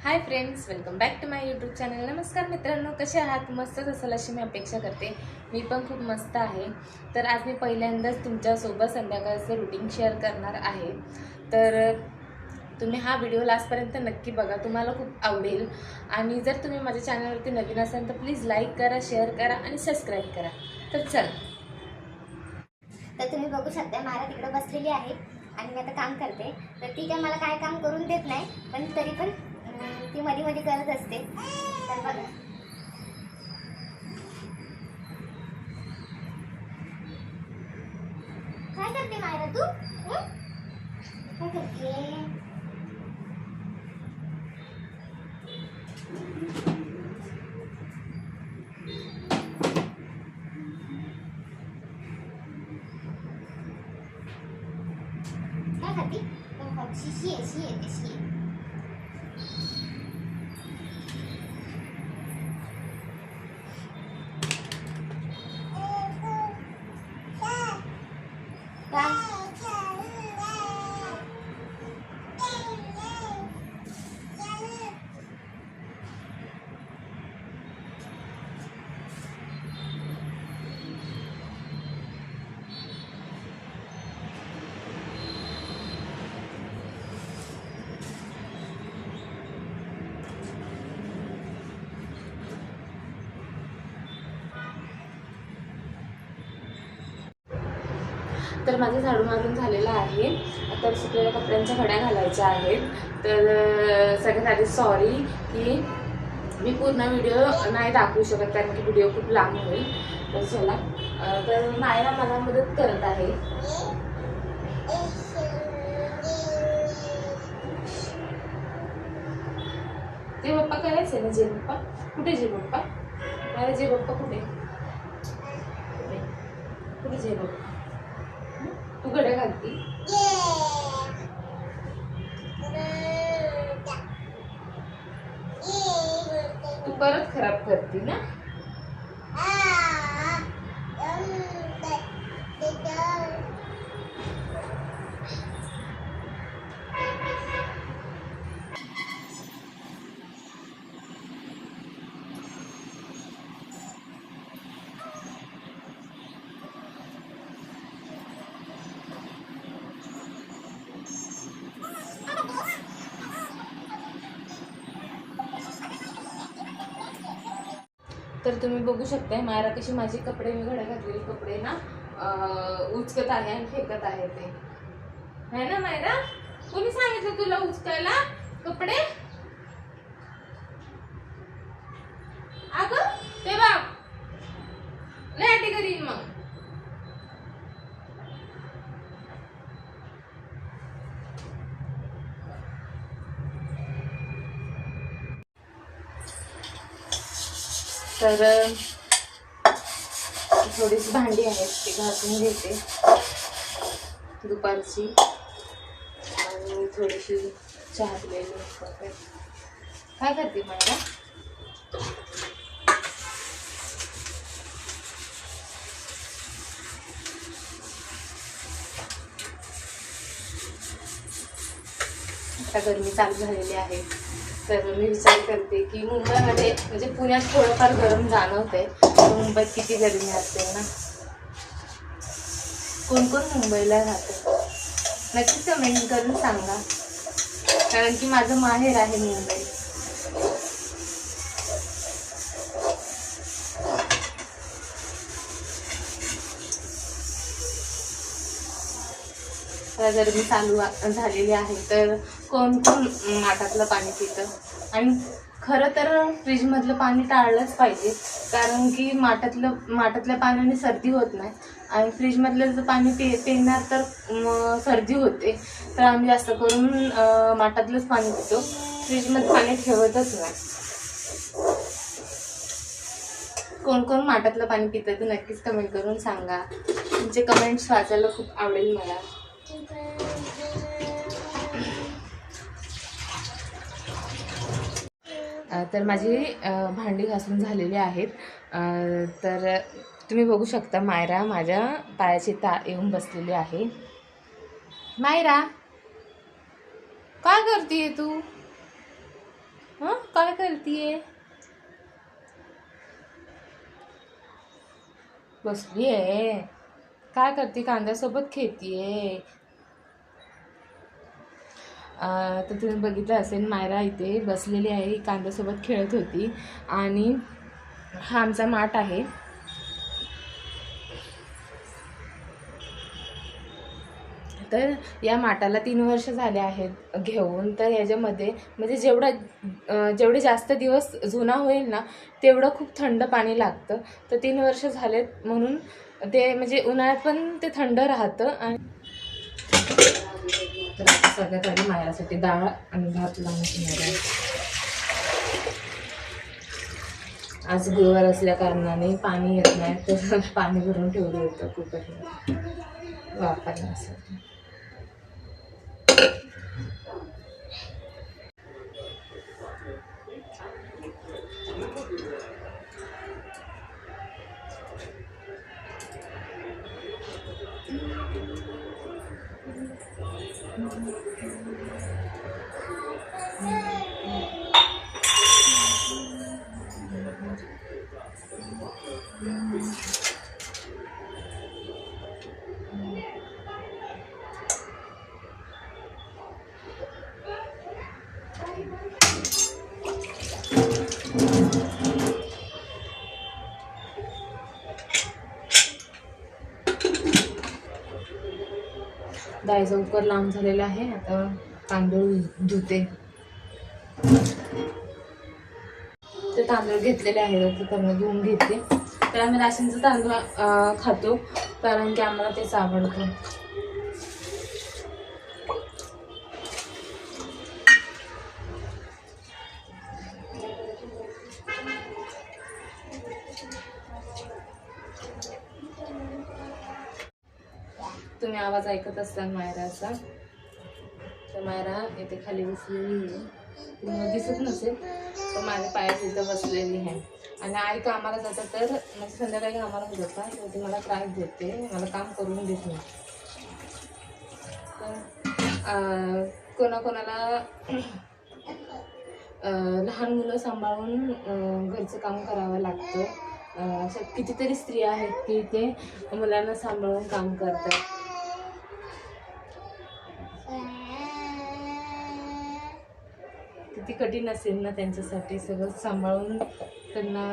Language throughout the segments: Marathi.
Hi friends welcome back to my YouTube channel नमस्कार मित्रांनो कसे आहात? मस्तच असेल अशी मी अपेक्षा करते. मी पण खूप मस्त आहे. तर आज मी पहिल्यांदाच तुमच्यासोबत संध्याकाळचं रुटीन शेअर करणार आहे. तर तुम्ही हा व्हिडिओ लास्टपर्यंत नक्की बघा. तुम्हाला खूप आवडेल. आणि जर तुम्ही माझ्या चॅनलवरती नवीन असाल तर प्लीज लाईक करा शेअर करा आणि सबस्क्राईब करा. तर चला. तर तुम्ही बघू शकता मला तिकडं बसलेली आहे. आणि मी आता काम करते. तर ती काय मला काय काम करून देत नाही पण तरी पण ती मधी मधी करत असते. तर बघा. काय करते मायरा तू? काय करते काय खाती काय खाती? शिशी आहे शी आहे तशी आहे काय तर माझं झाडू मारून झालेलं आहे. आता सुकलेल्या कपड्यांच्या घड्या घालायच्या आहेत. तर सगळ्यात आधी सॉरी की मी पूर्ण व्हिडिओ नाही दाखवू शकत कारण की व्हिडिओ खूप लांब होईल. तर चला तर मायरा मला मदत करत आहे. जे पप्पा करायचे ना जे पप्पा कुठे जे पप्पा? मला जे पप्पा कुठे? कुठे जे पप्पा? तू गड्या घालती. तू परत खराब करती ना? तर तुम्ही बघू शकताय मायरा कशी माझे कपडे मी घड्या घातलेले कपडे ना उचकत आहे आणि फेकत आहे ते. है ना मायरा कोणी सांगितलं तुला उचकायला कपडे अगं ते बघ नाही करीन मग तर थोडीशी भांडी आहेत ती घासून घेते. दुपारची. आणि थोडीशी चहा दिलेली काय करते मला आता गरमी चालू झालेली आहे. तर मी विचार करते की मुंबईमध्ये म्हणजे पुण्यात थोडंफार गरम जाणवते मुंबईत किती गरमी असते ना? कोण कोण मुंबईला राहतं? नक्कीच कमेंट करून सांगा. कारण की माझं माहेर आहे मुंबई. गरमी चालू झालेली आहे तर कोण कोण माठातलं पाणी पितं? आणि खरं तर फ्रीजमधलं पाणी टाळलंच पाहिजे. कारण की माठातलं माठातल्या पाण्याने सर्दी होत नाही. आणि फ्रीजमधलं जर पाणी पि पिणार तर सर्दी होते. तर आम्ही जास्त करून माठातलंच पाणी पितो. फ्रीजमध्ये पाणी ठेवतच नाही. कोण कोण माठातलं पाणी पितं ते नक्कीच कमेंट करून सांगा. तुमचे कमेंट्स वाचायला खूप आवडेल मला. तर माझी भांडी घासून झालेली आहेत. तर तुम्ही बघू शकता मायरा माझ्या पायाची ता येऊन बसलेली आहे. मायरा काय करते तू? हां? काय करतीये? बसली आहे काय करते? कांद्यासोबत खेळतीये तर तुम्ही बघितलं असेल मायरा इथे बसलेली आहे कांद्यासोबत खेळत होती. आणि हा आमचा माठ आहे. तर या माठाला तीन वर्ष झाले आहेत घेऊन. तर याच्यामध्ये म्हणजे जेवढा जेवढे जास्त दिवस जुना होईल ना तेवढं खूप थंड पाणी लागतं. तर तीन वर्ष झालेत म्हणून ते म्हणजे उन्हाळ्यात पण ते थंड राहतं आणि तर आता सगळ्यात आधी मायासाठी डाळ आणि भात लावून घेणार आहे. आज गुरुवार असल्या कारणाने पाणी येत नाही तर पाणी भरून ठेवलं होतं कुकरला वापरण्यासाठी. डाळीचा उकर लांब झालेला आहे. आता तांदूळ धुते. ते तांदूळ घेतलेले आहेत. ते त्यांना धुवून घेते. तर आम्ही राशनचं तांदूळ खातो. कारण की आम्हाला तेच आवडतं तुम्ही आवाज ऐकत असताल मायराचा. तर मायरा येथे खाली बसलेली आहे. तुम्हाला दिसत नसेल तर माझ्या पायात इथं बसलेली आहे. आणि आई कामाला जातात तर मग संध्याकाळी कामाला जातात तर ती मला त्रास देते. मला काम करून देत नाही. तर कोणाकोणाला लहान मुलं सांभाळून घरचं काम करावं लागतं. अशा कितीतरी स्त्रिया आहेत की ते मुलांना सांभाळून काम करतात. किती कठीण असेल ना त्यांच्यासाठी सगळं सांभाळून त्यांना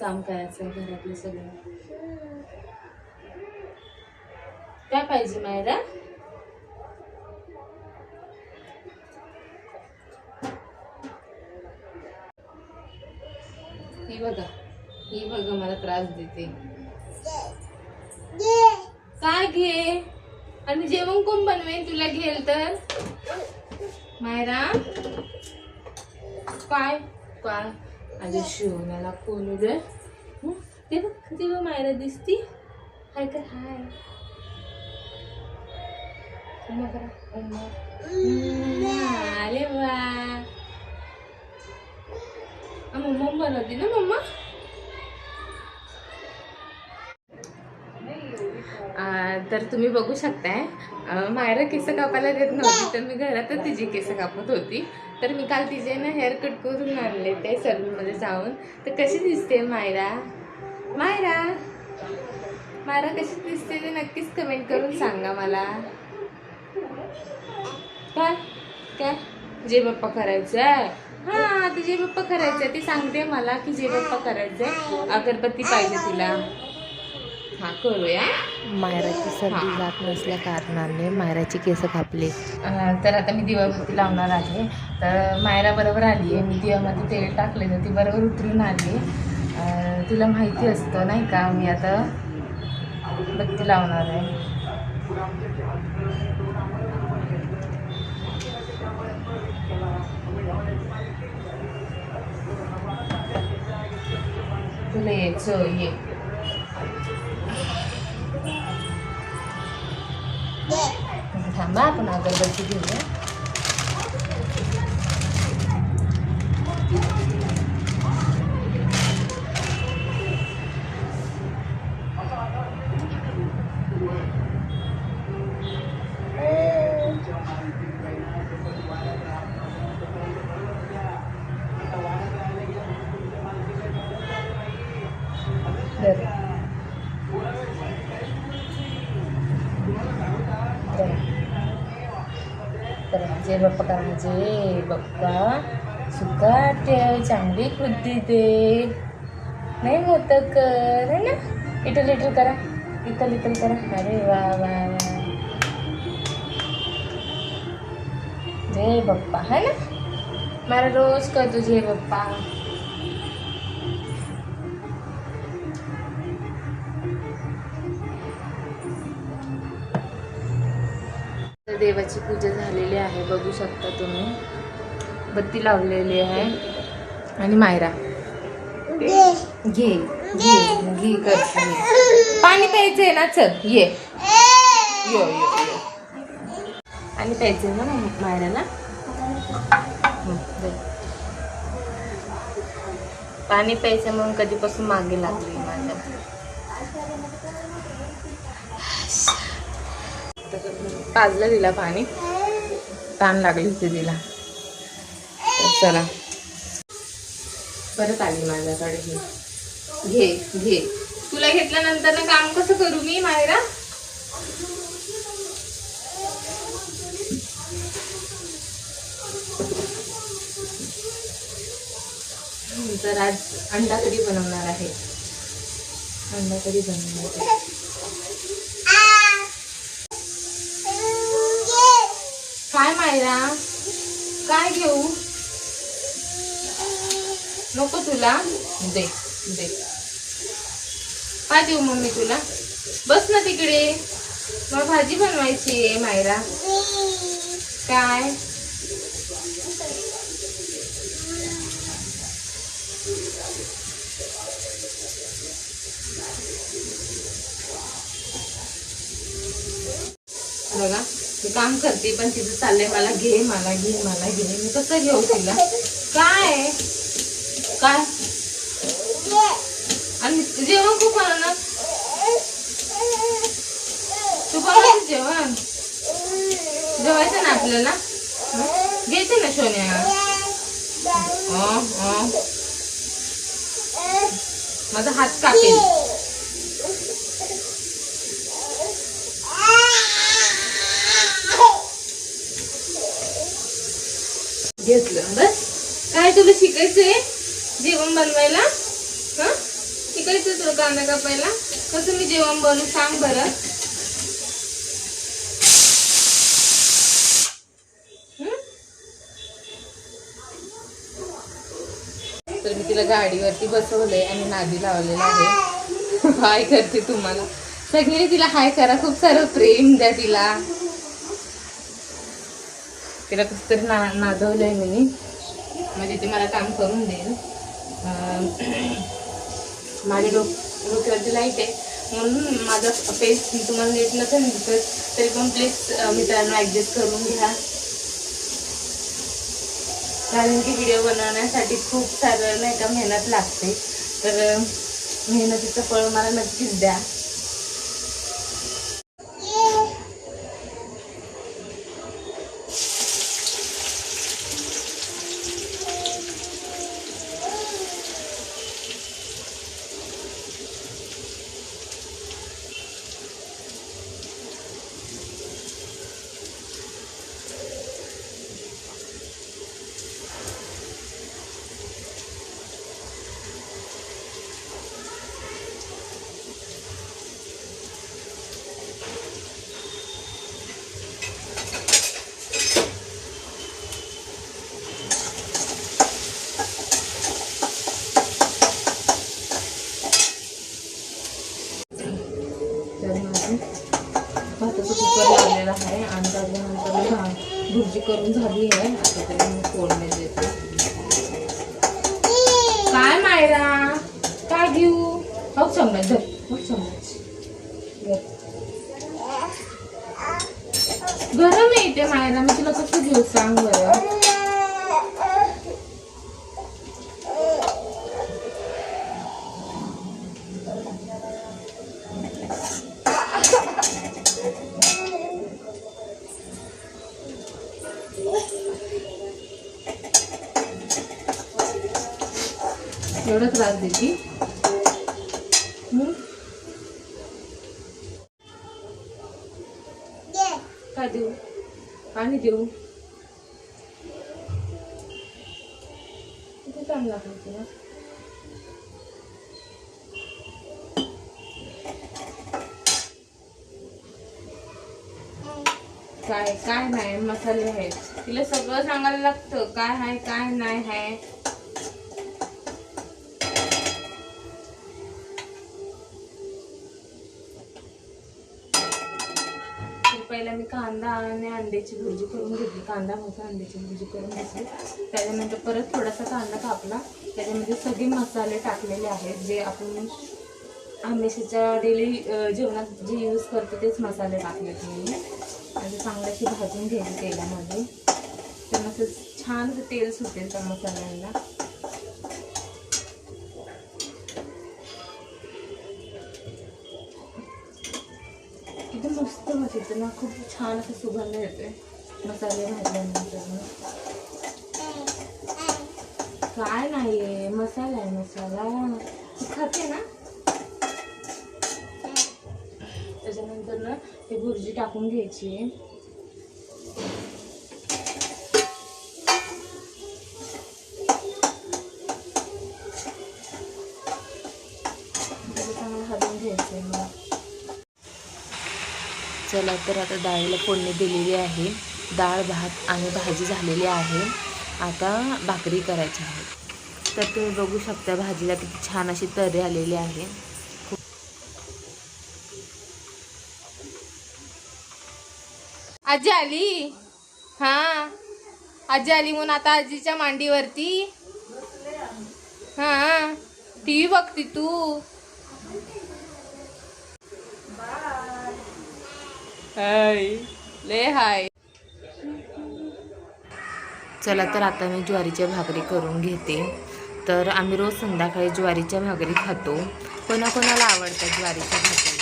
काम करायचं घरातलं सगळं. काय पाहिजे मायरा? ही बघा ही बघा मला त्रास देते. काय घे? आणि जेवण कोण बनवेन तुला घेल तर. मायरा? काय? काय? माझ्या शिवण्याला कोण ग ते बघ ते बघ मायरा दिसती. हाय कर हाय. उम्मा अरे वा मम्मा बनवते ना मम्मा? तर तुम्ही बघू शकताय मायरा केस कापायला देत नव्हती तर मी घरातच तिची केस कापत होती. तर मी काल तिचे ना हेअर कट करून आणले ते सलूनमध्ये जाऊन. तर कशी दिसते मायरा? मायरा? मायरा कशी दिसते ते नक्कीच कमेंट करून सांगा मला. काय काय जे बाप्पा करायचं आहे हा ते जे बाप्पा करायचं आहे ती सांगते मला की जे बाप्पा करायचं आहे अगरबत्ती पाहिजे तिला. हा करूया मायराची सर्दी जात नसल्या कारणाने मायराची केस कापले. तर आता मी दिवाबत्ती लावणार आहे. तर मायरा बरोबर आली आहे मी दिवामध्ये तेल टाकले तर ती बरोबर उतरून आली तिला माहिती असतं नाही का मी आता बत्ती लावणार आहे. तुला यायचं ये. आता थांबा आपण अगरबत्ती घेऊया जय बाप्पा करा म्हणजे बाप्पा सुका ठेव चांगली बुद्धी दे. नाही मोदक कर ना? इटल इटल करा. इथल इथल करा. अरे वा वा वा. जय बाप्पा है ना? मला रोज करतो जय बाप्पा. देवाची पूजा झालेली आहे बघू शकता तुम्ही. बत्ती लावलेली आहे. आणि मायरा. घे. घे घे करते. पाणी प्यायचंय ना चल ये. यो यो यो. आणि प्यायचंय ना मायराला? हं. पाणी प्यायचं म्हणून कधीपासून मागे लागली माझ्या तर पाजलं तिला पाणी. ताण लागली होती तिला. चला. परत आली माझ्याकडे. घे घे. तुला घेतल्यानंतर ना काम कसं करू मी मायरा तर आज अंडा कधी बनवणार आहे. अंडा कधी बनवणार आहे. काय मायरा? काय घेऊ? नको तुला. दे दे. काय देऊ मम्मी तुला? बस ना तिकडे. मला भाजी बनवायची आहे मायरा. काय बघा मी काम करते पण तिचं चाललंय मला घे मला घे मला घे. मी कसं घेऊ तिला? काय? काय? आणि जेवण खूप ना तू बनवायचं जेवण? जेवायचं ना आपल्याला? घेते ना सोन्या. माझा हात कापेल घेतलं बस काय तुला शिकायचंय? जेवण बनवायला? हा? शिकायचं तुला कांदा कापायला? कसं मी जेवण बनवू सांग बरं. तर मी तिला गाडीवरती बसवलंय आणि नादी लावलेला आहे. हाय करते तुम्हाला. सगळे तिला हाय करा. खूप सारं प्रेम द्या तिला. तिला कसं तरी ना नादवलंय मी. म्हणजे ते मला काम करून देईल. माझ्या डोक डोक्यावरती लाइट आहे. म्हणून माझा फेस तुम्हाला नीट नसेल दिसत तरी पण प्लीज मित्रांनो ॲडजस्ट करून घ्या. कारण की व्हिडिओ बनवण्यासाठी खूप सारं नाही का मेहनत लागते. तर मेहनतीचं फळ मला नक्कीच द्या. तर भाताचं कुकर लावलेलं आहे आणि त्याच्यानंतर भा भुर्जी करून झाली आहे. आता तरी मी फोडणे देते. काय मायरा? काय घेऊ? हो चम्मच धर. हो चम्मच गरम आहे ते मायरा. मी तुला कसं घेऊ सांग बरं. एवढा त्रास देते. काय देऊ? पाणी देऊ? किती काय काय नाही मसाले आहेत. तिला सगळं सांगायला लागतं काय आहे काय नाही आहे. पहिला मी कांदा आणि अंड्याची भुर्जी करून घेतली. कांदा मसाला अंड्याची भुर्जी करून घेतली. त्याच्यानंतर परत थोडासा कांदा कापला. त्याच्यामध्ये सगळे मसाले टाकलेले आहेत जे आपण हमेशाच्या डेली जेवणात जे यूज करतो तेच मसाले टाकले मी. आणि चांगल्याशी भाजून घ्यायचे तेलामध्ये. तर मग छान तेल सुटेल त्या मसाल्यांना. किती मस्त भाजायचं ना खूप छान असं सुगंध येतोय मसाले भाजल्यानंतर काय काय आहे मसाला आहे मसाला खाते ना त्याच्यानंतर ना ही भुर्जी टाकून घ्यायची आहे चला तर आता डाळीला फोडणी दिलेली आहे. डाळ भात आणि भाजी झालेली आहे. आता भाकरी करायची आहे तर तुम्ही बघू शकता भाजीला किती छान अशी तर्री आलेली आहे. आजी आली? हा. आजी आली म्हणून आता आजीच्या मांडीवरती. हा. टी व्ही बघती तू. हाय ले हाय. चला तर आता मी ज्वारीच्या भाकरी करून घेते. तर आम्ही रोज संध्याकाळी ज्वारीच्या भाकरी खातो. कोणाकोणाला आवडतात ज्वारीच्या भाकरी?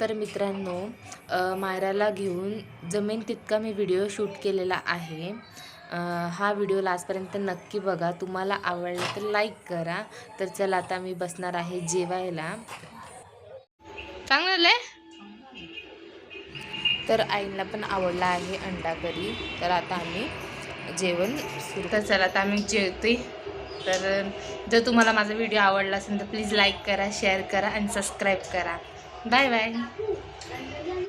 तर मित्रांनो मायराला घेऊन जमेन तितका मी व्हिडिओ शूट केलेला आहे. हा व्हिडिओ लास्टपर्यंत नक्की बघा. तुम्हाला आवडला तर लाईक करा. तर चला आता मी बसणार आहे जेवायला. चांगलं तर आईला पण आवडला आहे अंडा करी. तर आता आम्ही जेवण सुरू तर चला आता आम्ही जेवते तर जर तुम्हाला माझा व्हिडिओ आवडला असेल तर प्लीज लाईक करा शेअर करा आणि सबस्क्राईब करा. 拜拜。